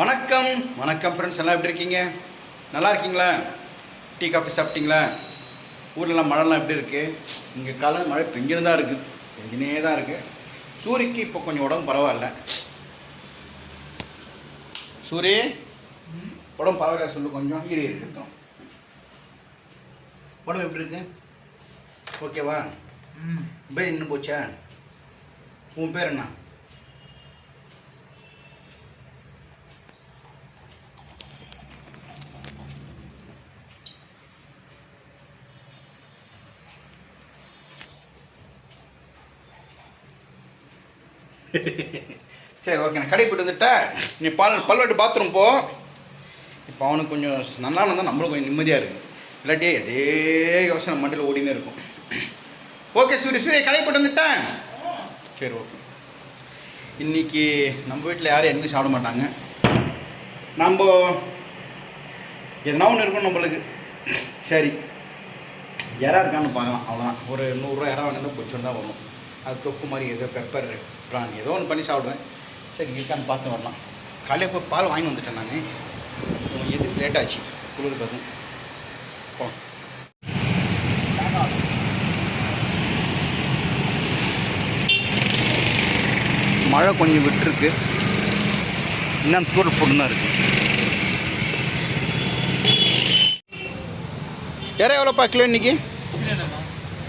வணக்கம். வணக்கம் ஃப்ரெண்ட்ஸ் எல்லாம் எப்படி இருக்கீங்க? நல்லா இருக்கீங்களா? டீ காஃபி சாப்பிட்டீங்களா? ஊர்லலாம் மழைலாம் எப்படி இருக்குது இங்கே காலம் மழை பெஞ்சுன்னு தான் இருக்குது பெஞ்சினே தான் இருக்குது சூரிக்கு இப்போ கொஞ்சம் உடம்பு பரவாயில்ல. சூரி உடம்பு பரவாயில்ல சொல்லு கொஞ்சம் ஈரி இருக்கட்டும். உடம்பு எப்படி இருக்கு? ஓகேவா? பேர் இன்னும் போச்சா? உன் பேர் என்ன? சரி ஓகே நான் கடை வந்துட்டா நீ பால் பல்வெட்டு பாத்ரூம் போ. இப்போ அவனுக்கு கொஞ்சம் நல்லா இருந்தால் நம்மளும் கொஞ்சம் நிம்மதியாக இருக்கும் இல்லாட்டி அதே யோசனை மண்டியில் ஓடினே இருக்கும். ஓகே சூரிய சூரிய கடை போயிட்டு வந்துட்டேன். சரி ஓகே இன்னைக்கு நம்ம வீட்டில் யாரும் எதுவும் சாப்பிட மாட்டாங்க. நம்ம எதனா ஒன்று இருக்கும் நம்மளுக்கு? சரி. யாராக இருக்கான்னு பார்க்கலாம். அவ்வளோதான் ஒரு நூறுரூவா இறா வேணும் பிடிச்சிட்டு தான் வரும். அது தொக்கு மாதிரி ஏதோ பெப்பர் ப்ரான் ஏதோ ஒன்று பண்ணி சாப்பிடுவேன். சரி இருக்கான்னு பார்த்து வரலாம். காலையில் போய் பால் வாங்கி வந்துட்டேன் நான். எதுக்கு லேட் ஆச்சு. குளிருக்கு அதுவும் போ. மழை கொஞ்சம் விட்டுருக்கு. இன்னும் தூரல் போட்டு தான் இருக்கு. வேற எவ்வளோப்பா கிலோ இன்னைக்கு?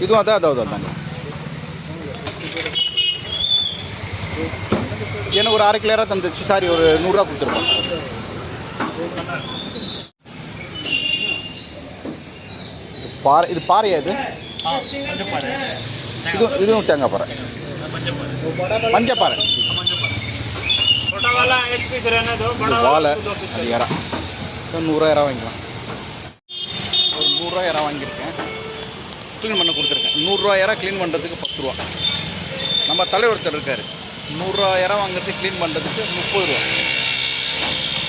இதுவும் அதான் அதான் அதான் ஏன்னா ஒரு அரை கிலோ தந்துச்சு. சாரி ஒரு நூறுரூவா கொடுத்துருக்கோம் பாறை இது பாறையா இது? இது இதுவும் தேங்காய் பாறை. மஞ்சப்பாறை. வாழை. அது இறா. நூறுரூவா வாங்கிக்கலாம். ஒரு நூறுரூவா இறா வாங்கியிருக்கேன். க்ளீன் பண்ண கொடுத்துருக்கேன். நூறுரூவா இறா க்ளீன் பண்ணுறதுக்கு பத்து ரூபா. நம்ம தலைவர்த்தர் இருக்கார். நூறுரூவா இடம் வாங்குறது க்ளீன் பண்ணுறதுக்கு முப்பது ரூபா.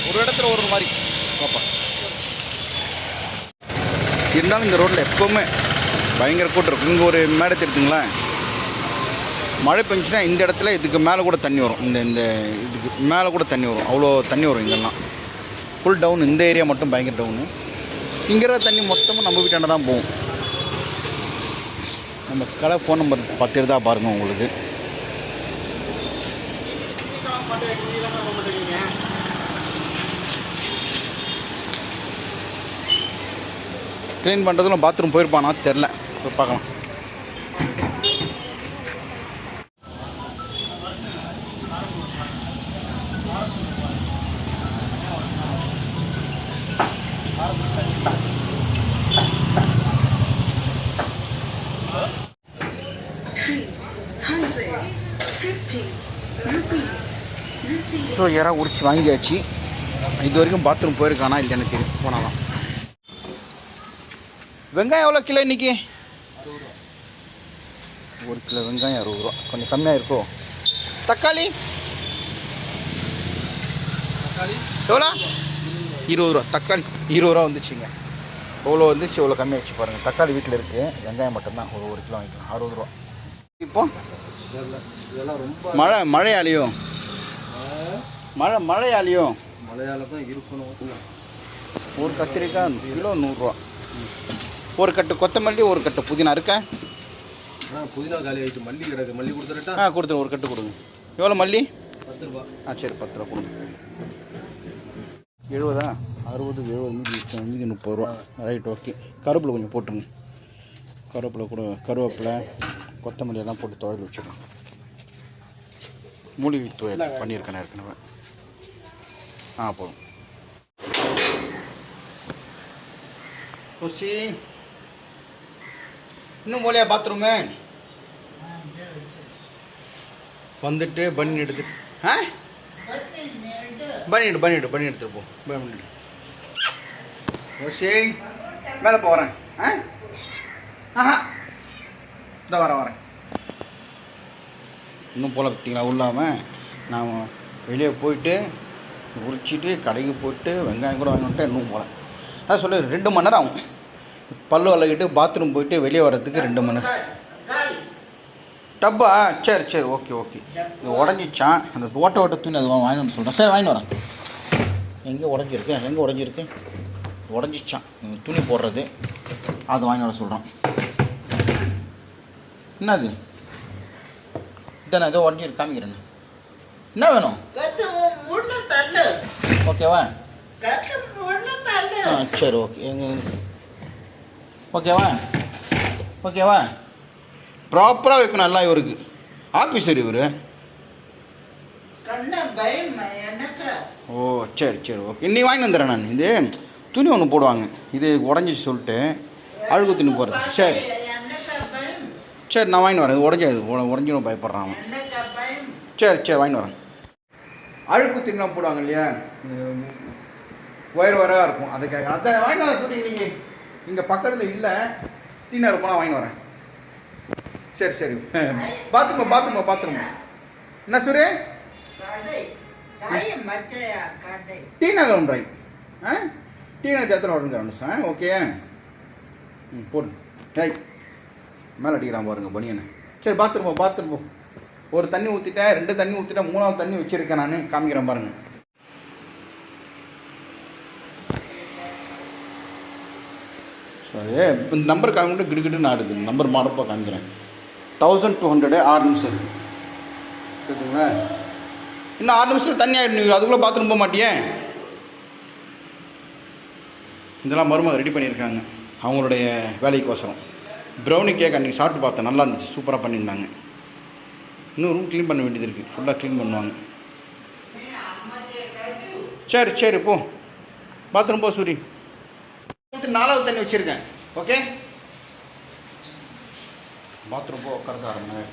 ஒரு இடத்துல ஒரு மாதிரி. பார்ப்பேன் இருந்தாலும் இந்த ரோட்டில் எப்போவுமே பயங்கர கூட்டம் இருக்கும். இங்கே ஒரு மேடை தெரியுதுங்களேன் மழை பெஞ்சுன்னா இந்த இடத்துல இதுக்கு மேலே கூட தண்ணி வரும். இந்த இந்த இதுக்கு மேலே கூட தண்ணி வரும். அவ்வளோ தண்ணி வரும் இங்கெல்லாம். ஃபுல் டவுன் இந்த ஏரியா மட்டும் பயங்கர டவுனு இங்கே இருக்கிற தண்ணி மொத்தமும் நம்ம வீட்டாண்ட தான் போகும். நம்ம கடை ஃபோன் நம்பர் பத்து தான் பாருங்கள் உங்களுக்கு. க்ளீன் பண்ணுறதுல பாத்ரூம் போயிருப்பானா? தெரில போய் பார்க்கலாம். ஸோ யாராவது உரிச்சு வாங்கியாச்சு. இது வரைக்கும் பாத்ரூம் போயிருக்கானா இல்லைன்னு தெரியும். போனாலாம் வெங்காயம் எவ்வளோ கிலோ இன்னைக்கு? ஒரு கிலோ வெங்காயம் அறுபது ரூபா. கொஞ்சம் கம்மியாக இருக்கோ? தக்காளி? எவ்வளோ? இருபது ரூபா. தக்காளி இருபது ரூபா வந்துச்சுங்க. எவ்வளோ வந்துச்சு எவ்வளோ கம்மியாச்சு பாருங்கள் தக்காளி வீட்டில் இருக்குது வெங்காயம் மட்டும்தான். ஒரு ஒரு கிலோ வாங்கிக்கலாம். அறுபது ரூபா. இப்போ? மழை மழையாலையும் மழை மழையாலையும் மலையாள தான் இருக்கணும். ஒரு கத்திரிக்காய் கிலோ நூறுரூவா. ஒரு கட்டு கொத்தமல்லி ஒரு கட்டு புதினா இருக்கா? ஆ புதினா காலி ஆகிட்டு மல்லி கிடக்கு. மல்லி கொடுத்துட்டா ஆ கொடுத்துரு ஒரு கட்டு கொடுங்க. எவ்வளோ மல்லி? பத்து ரூபா. ஆ சரி பத்து ரூபா கொடுங்க. எழுபதா? அறுபது எழுபது மீதி மீதி முப்பது ரூபா. ரைட் ஓகே கருவேப்பிலை கொஞ்சம் போட்டுருங்க. கருவேப்பிலை கூட கருவேப்பிலை கொத்தமல்லி எல்லாம் போட்டு துவையல் வச்சுருங்க மூலிகை துவையல் பண்ணியிருக்கேன் ஏற்கனவே. ஆ போதும். குசி இன்னும் போலையா பாத்ரூமு வந்துட்டு பண்ணி எடுத்து ஆ? பண்ணிட்டு பண்ணிட்டு பண்ணி எடுத்துருப்போம் பண்ணிட்டு ஓசே மேலே போகிறேன் ஆ? ஆஹா. இந்த வரேன் வரேன். இன்னும் போல பார்த்தீங்களா உள்ளாமல் நான் வெளியே போயிட்டு உரிச்சிட்டு கடைக்கு போயிட்டு வெங்காயம் கூட வாங்கி இன்னும் போகலாம் அதான் சொல்லு ரெண்டு மணி நேரம் ஆகும். பல்லு விளக்கிட்டு பாத்ரூம் போயிட்டு வெளியே வர்றதுக்கு ரெண்டு மணி நேரம். டப்பா சரி சரி ஓகே ஓகே. இது உடஞ்சிச்சான் அந்த ஓட்ட ஓட்ட தூணி அது வாங்கணும்னு சொல்கிறேன் சரி வாங்கி வரேன். எங்கே உடஞ்சிருக்கு? எங்கே உடஞ்சிருக்கு? உடஞ்சிச்சான் துணி போடுறது. அது வாங்கி வர சொல்கிறான் என்னது? இதானே ஏதோ உடஞ்சிருக்கு காமிக்கிறேன்னு என்ன வேணும்? தள்ளு ஓகேவா ஆ சரி ஓகே எங்க ஓகேவா ஓகேவா ப்ராப்பராக வைக்கணும் எல்லாம் இவருக்கு ஆஃபீஸர் இவர் ஓ சரி சரி ஓகே இன்னைக்கு வாங்கி வந்துடுறேன் நான் இது துணி ஒன்று போடுவாங்க இது உடஞ்சிச்சு சொல்லிட்டு அழுகு துணி போடுறது சரி சரி நான் வாங்கி வரேன் இது உடஞ்சாது உடஞ்சிடும் பயப்படுறான் சரி சரி வாங்கி வரேன் அழுக்கு துணிலாம் போடுவாங்க இல்லையா? ஒயர் ஒயராக இருக்கும். அதுக்காக அதை வாங்கி வர சொல்லி நீங்கள் இங்கே பக்கத்தில் இல்லை. டீனர் போனால் வாங்கி வரேன். சரி சரி. பாத்ரூமா பாத்ரூமா பாத்ரூமா. என்ன சுரே? டீ நகர் ஒன்றை. ஆ? டீ நகர் எத்தனை வருங்க ரெண்டு சார் ஓகே. ம் போடு. டேய் மேலே அடிக்கிறான் பாருங்க பனியனை. சரி பாத்ரூம் போ பாத்ரூம் போ. ஒரு தண்ணி ஊற்றிட்டேன் ரெண்டு தண்ணி ஊற்றிட்டேன் மூணாவது தண்ணி வச்சுருக்கேன் நான். காமிக்கிறேன் பாருங்க. ஸோ அதே இப்போ இந்த நம்பர் காமிட்டு கிடுகிட்டு ஆடுது. நம்பர் மாறப்பாக காமிக்கிறேன். தௌசண்ட் டூ ஹண்ட்ரடு ஆறு நிமிஷம் இருக்குதுங்களா இன்னும் ஆறு நிமிஷத்தில் தண்ணி ஆகிடும் அதுக்குள்ளே பாத்ரூம் போக மாட்டியே? இதெல்லாம் மருமக ரெடி பண்ணியிருக்காங்க. அவங்களுடைய வேலைக்கோசரம் ப்ரௌனி கேக் அன்றைக்கி சாப்பிட்டு பார்த்தேன். நல்லா இருந்துச்சு. சூப்பராக பண்ணியிருந்தாங்க. இன்னும் ரூம் க்ளீன் பண்ண வேண்டியது இருக்குது ஃபுல்லாக க்ளீன் பண்ணுவாங்க. சரி சரி போ. பாத்ரூம் போ சூரி. நாலாவது தண்ணி வச்சுருக்கேன். ஓகே பாத்ரூம் போ உட்காந்து ஆரம்பிங்க.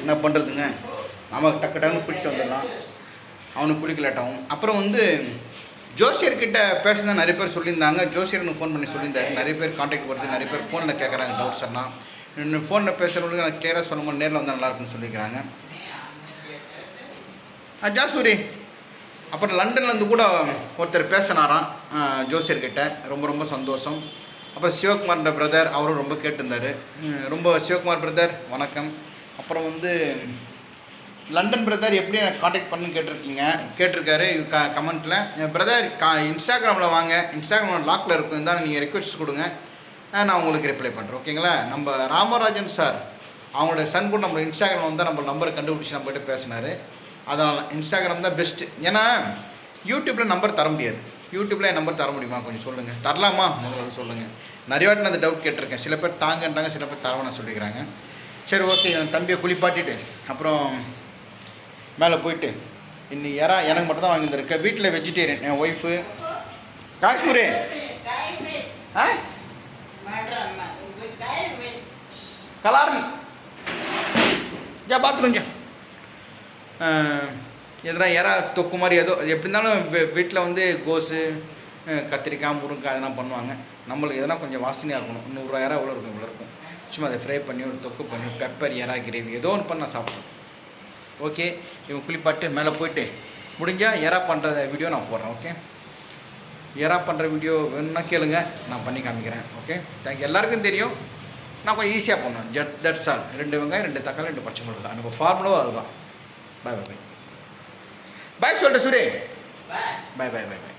என்ன பண்ணுறதுங்க நமக்கு டக்கு டக்குன்னு பிடிச்சி வந்துடலாம். அவனுக்கு பிடிக்க லேட் ஆகும். அப்புறம் வந்து ஜோசியர்கிட்ட பேசுனா நிறைய பேர் சொல்லியிருந்தாங்க. ஜோசியர்னு ஃபோன் பண்ணி சொல்லியிருந்தாரு. நிறைய பேர் காண்டாக்ட் வருது நிறைய பேர் ஃபோனில் கேட்குறாங்க டவுட்ஸ் எல்லாம். ஃபோனில் பேசுகிறவங்களுக்கு எனக்கு கிளியராக சொல்லும்போது நேரில் வந்தால் நல்லாயிருக்கும்னு சொல்லிக்கிறாங்க. ஜாசூரி. அப்புறம் லண்டன்லேருந்து கூட ஒருத்தர் பேசினாராம். ஜோசியர்கிட்ட. ரொம்ப ரொம்ப சந்தோஷம். அப்புறம் சிவகுமார்ன்ற பிரதர் அவரும் ரொம்ப கேட்டிருந்தார். ரொம்ப சிவகுமார் பிரதர் வணக்கம். அப்புறம் வந்து லண்டன் பிரதர் எப்படி எனக்கு காண்டாக்ட் பண்ணுன்னு கேட்டிருக்கீங்க? கேட்டிருக்காரு க கமெண்ட்டில் பிரதர் கா இன்ஸ்டாகிராமில் வாங்க. இன்ஸ்டாகிராம் லாக்கில் இருக்கும். இருந்தாலும் நீங்கள் ரெக்வஸ்ட் கொடுங்க. நான் உங்களுக்கு ரிப்ளை பண்ணுறேன் ஓகேங்களா நம்ம ராமராஜன் சார் அவங்களோட சன் கூட நம்ம இன்ஸ்டாகிராம் வந்தால் நம்ம நம்பரை கண்டுபிடிச்சி நம்மகிட்ட பேசினார். அதனால் இன்ஸ்டாகிராம் தான் பெஸ்ட்டு ஏன்னா யூடியூப்பில் நம்பர் தர முடியாது. யூடியூப்பில் என் நம்பர் தர முடியுமா? கொஞ்சம் சொல்லுங்கள் தரலாமா? முதல்ல அதை சொல்லுங்கள் நிறைய வாட்டி நான் அந்த டவுட் கேட்டிருக்கேன். சில பேர் தாங்கன்றாங்க சில பேர் தரவன சொல்லிக்கிறாங்க. சரி ஓகே என் தம்பியை குளிப்பாட்டிட்டு அப்புறம் மேலே போயிட்டு இன்னைக்கு யாரா எனக்கு மட்டும் தான் வாங்கி தந்திருக்கேன் வீட்டில் வெஜிடேரியன் என் ஒய்ஃபு காய்சூரே காய்வே ஆ? கலாரணி ஜா பாத்ரூம் ஜா எதனா யாரா தொக்கு மாதிரி ஏதோ எப்படி இருந்தாலும் வீட்டில் வந்து கோஸு கத்திரிக்காய் முருங்கக்காய் அதெல்லாம் பண்ணுவாங்க. நம்மளுக்கு எதனா கொஞ்சம் வாசனையாக இருக்கணும். நூறுரூவா யாரா இவ்வளோ இருக்கும் இவ்வளோ இருக்கும். சும்மா அதை ஃப்ரை பண்ணி ஒரு தொக்கு பண்ணி பெப்பர் எறா கிரேவி ஏதோ ஒன்று பண்ண சாப்பிட்றோம் ஓகே இவன் குளிப்பாட்டு மேலே போயிட்டு முடிஞ்சால் எறா பண்ணுற வீடியோ நான் போடுறேன் ஓகே எறா பண்ணுற வீடியோ வேணும்னா கேளுங்க. நான் பண்ணி காமிக்கிறேன் ஓகே தேங்க் எல்லாருக்கும் தெரியும். நான் கொஞ்சம் ஈஸியாக பண்ணுவேன் ஜட் தட்ஸ் ஆல் ரெண்டு வெங்காயம் ரெண்டு தக்காளி ரெண்டு பச்சை மிளகா. நம்ம ஃபார்முலாவும் அதுதான். பாய் பாய் பாய் பாய் சொல்லிட்டு சுரே பா பாய் பாய் பாய் பாய்